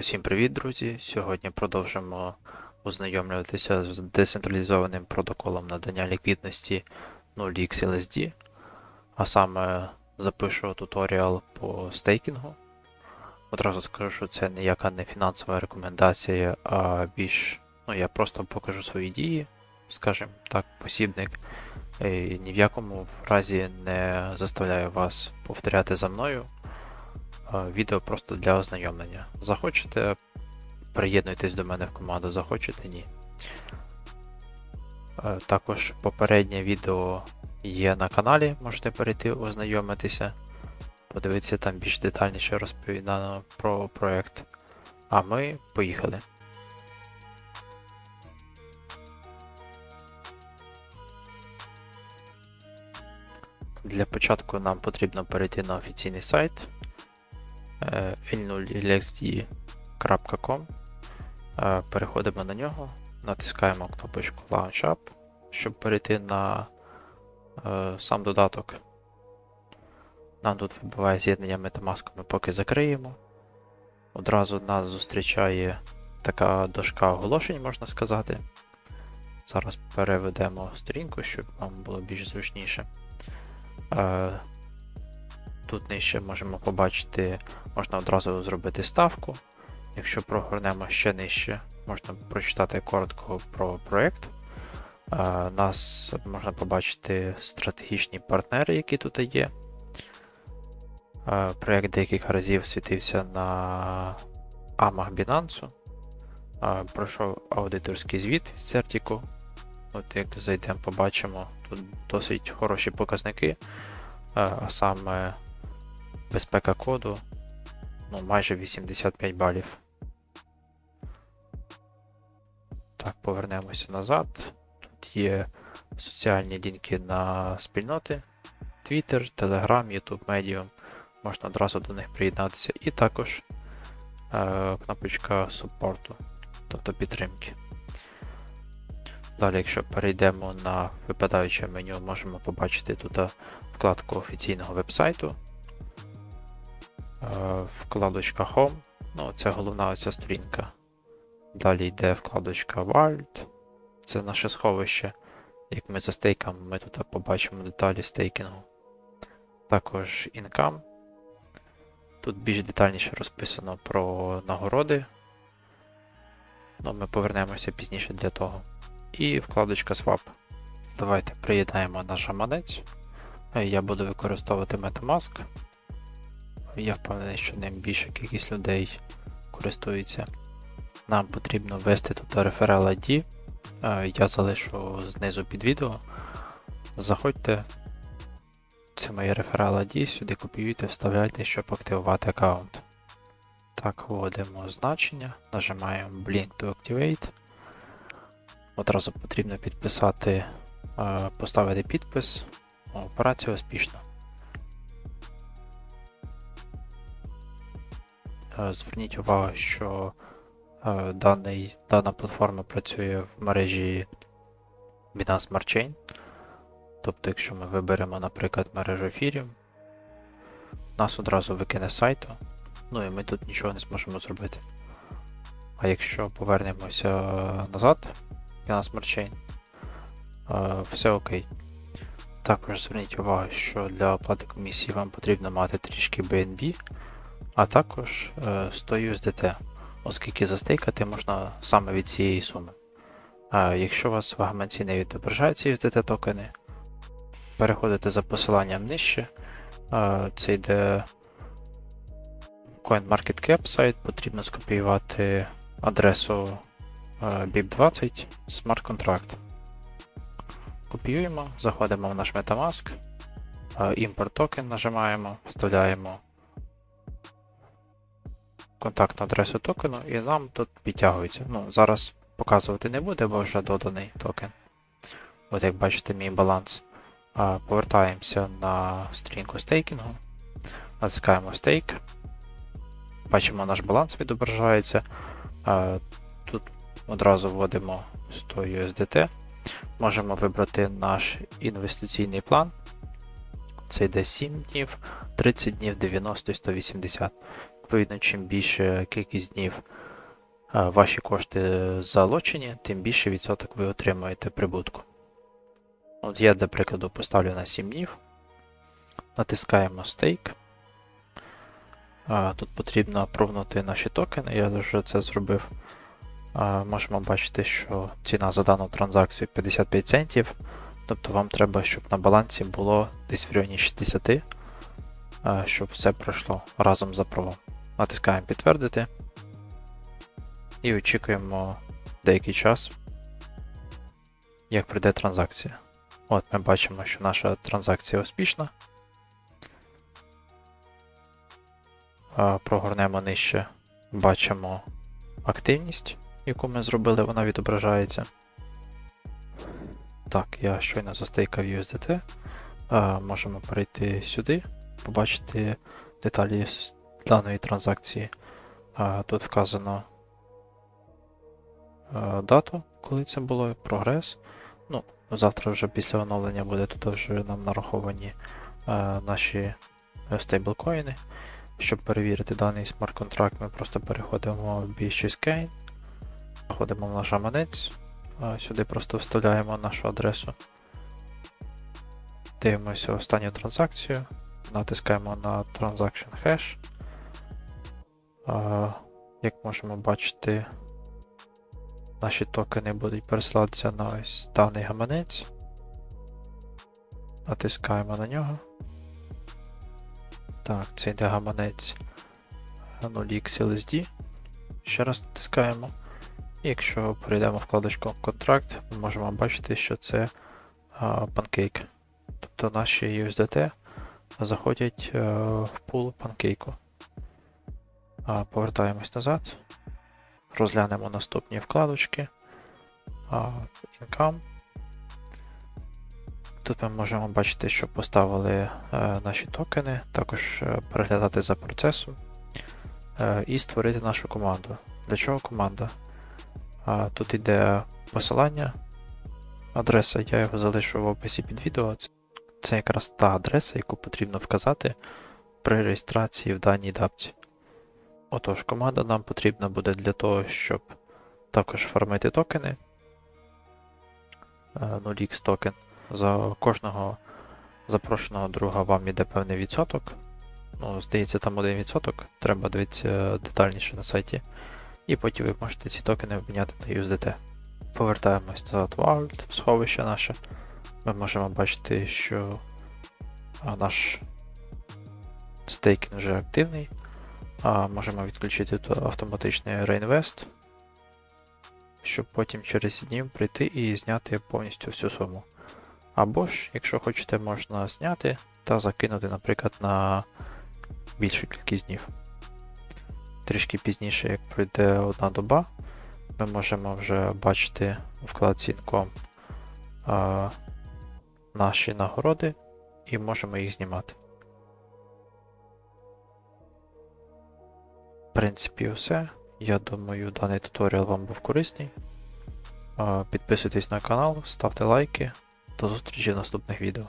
Усім привіт, друзі! Сьогодні продовжимо ознайомлюватися з децентралізованим протоколом надання ліквідності 0xLSD, а саме запишу туторіал по стейкінгу. Одразу скажу, що це ніяка не фінансова рекомендація, а більш ну, я просто покажу свої дії, скажімо так, посібник. І ні в якому разі не заставляю вас повторяти за мною. Е, Відео просто для ознайомлення. Захочете, приєднуйтесь до мене в команду, захочете ні. Е, Також попереднє відео є на каналі, можете перейти ознайомитися, подивитися там більш детальніше розповідано про проект. А ми поїхали. Для початку нам потрібно перейти на офіційний сайт l0lxd.com. Е, Переходимо на нього, натискаємо кнопочку Launch Up, щоб перейти на е, сам додаток. Нам тут вибиває з'єднання Metamask, ми поки закриємо. Одразу нас зустрічає така дошка оголошень, можна сказати. Зараз переведемо сторінку, щоб вам було більш зручніше. Е, Тут нижче можемо побачити, можна одразу зробити ставку. Якщо прогорнемо ще нижче, можна прочитати коротко про проєкт. Е, Нас можна побачити стратегічні партнери, які тут є. Е, Проєкт декілька разів світився на амах Binance. Е, Пройшов аудиторський звіт від Certico. От як зайдемо, побачимо, тут досить хороші показники, а саме безпека коду ну, майже 85 балів. Так, повернемося назад. Тут є соціальні лінки на спільноти, Twitter, Telegram, YouTube, Medium. Можна одразу до них приєднатися. І також е, кнопочка супорту, тобто підтримки. Далі, якщо перейдемо на випадаюче меню, можемо побачити тут вкладку офіційного вебсайту. Е, Вкладочка Home. Ну, це головна оця сторінка. Далі йде вкладочка Wild. Це наше сховище. Як ми за стейком, ми тут побачимо деталі стейкінгу. Також Income. Тут більш детальніше розписано про нагороди. Ну, ми повернемося пізніше для того. І вкладочка Swap. Давайте приєднаємо наш гаманець. Е, Я буду використовувати Metamask. Я впевнений, що ним більша кількість людей користується. Нам потрібно ввести тут реферал ID. Е, Я залишу знизу під відео. Заходьте. Це моє реферал ID, сюди копіюйте, вставляйте, щоб активувати аккаунт. Так, вводимо значення, нажимаємо Blink to Activate. Одразу потрібно підписати, е, поставити підпис. Операція успішна. Зверніть увагу, що е, даний, дана платформа працює в мережі Binance Smart Chain. Тобто, якщо ми виберемо, наприклад, мережу ефірів, нас одразу викине з сайту, ну і ми тут нічого не зможемо зробити. А якщо повернемося назад, Binance Smart Chain, е, все окей. Також зверніть увагу, що для оплати комісії вам потрібно мати трішки BNB, а також е, 100 USDT, оскільки застейкати можна саме від цієї суми. А якщо у вас в гаманці не відображаються USDT токени, переходите за посиланням нижче. Це йде CoinMarketCap сайт, потрібно скопіювати адресу е, BIP20 Smart Contract. Копіюємо, заходимо в наш Metamask, е, імпорт токен нажимаємо, вставляємо контактну адресу токену і нам тут підтягується. Ну, зараз показувати не буде, бо вже доданий токен. От як бачите, мій баланс. Повертаємося на сторінку стейкінгу, натискаємо стейк. Бачимо, наш баланс відображається. Тут одразу вводимо 100 USDT. Можемо вибрати наш інвестиційний план. Це йде 7 днів, 30 днів, 90 і 180. Відповідно, чим більше кількість днів е, ваші кошти залочені, тим більше відсоток ви отримаєте прибутку. От я, для прикладу, поставлю на 7 днів. Натискаємо стейк. Тут потрібно апрувнути наші токени, я вже це зробив. Можемо бачити, що ціна за дану транзакцію 55 центів. Тобто вам треба, щоб на балансі було десь в районі 60, щоб все пройшло разом з апровом. Натискаємо підтвердити і очікуємо деякий час, як пройде транзакція. От ми бачимо, що наша транзакція успішна. Прогорнемо нижче, бачимо активність, яку ми зробили, вона відображається. Так, я щойно застейкав USDT. Можемо перейти сюди, побачити деталі даної транзакції. Тут вказано а, дату, коли це було, прогрес. Ну, завтра вже після оновлення буде тут вже нам нараховані а, наші стейблкоїни. Щоб перевірити даний смарт-контракт, ми просто переходимо в B6K, заходимо в наш гаманець, а, сюди просто вставляємо нашу адресу. Дивимося останню транзакцію, натискаємо на Transaction Hash. Як можемо бачити, наші токени будуть пересилатися на ось даний гаманець. Натискаємо на нього. Так, це йде гаманець 0xLSD. Ще раз натискаємо. І якщо перейдемо в вкладочку контракт, ми можемо бачити, що це Pancake. Тобто наші USDT заходять а, в пул Pancake. Повертаємось назад. Розглянемо наступні вкладочки. Income. Тут ми можемо бачити, що поставили е, наші токени, також е, переглядати за процесом е, і створити нашу команду. Для чого команда? Тут йде посилання, адреса, я його залишу в описі під відео. Це якраз та адреса, яку потрібно вказати при реєстрації в даній дапці. Отож, команда нам потрібна буде для того, щоб також фармити токени. 0x токен. За кожного запрошеного друга вам іде певний відсоток. Ну, здається, там 1%. Треба дивитися детальніше на сайті. І потім ви можете ці токени обміняти на USDT. Повертаємось назад в Vault, в сховище наше. Ми можемо бачити, що наш стейкінг вже активний. А, Можемо відключити тут автоматичний Reinvest, щоб потім через днів прийти і зняти повністю всю суму. Або ж, якщо хочете, можна зняти та закинути, наприклад, на більшу кількість днів. Трішки пізніше, як пройде одна доба, ми можемо вже бачити у вкладці Income наші нагороди і можемо їх знімати. Принципі, все. Я думаю, даний туторіал вам був корисний. Підписуйтесь на канал, ставте лайки. До зустрічі в наступних відео.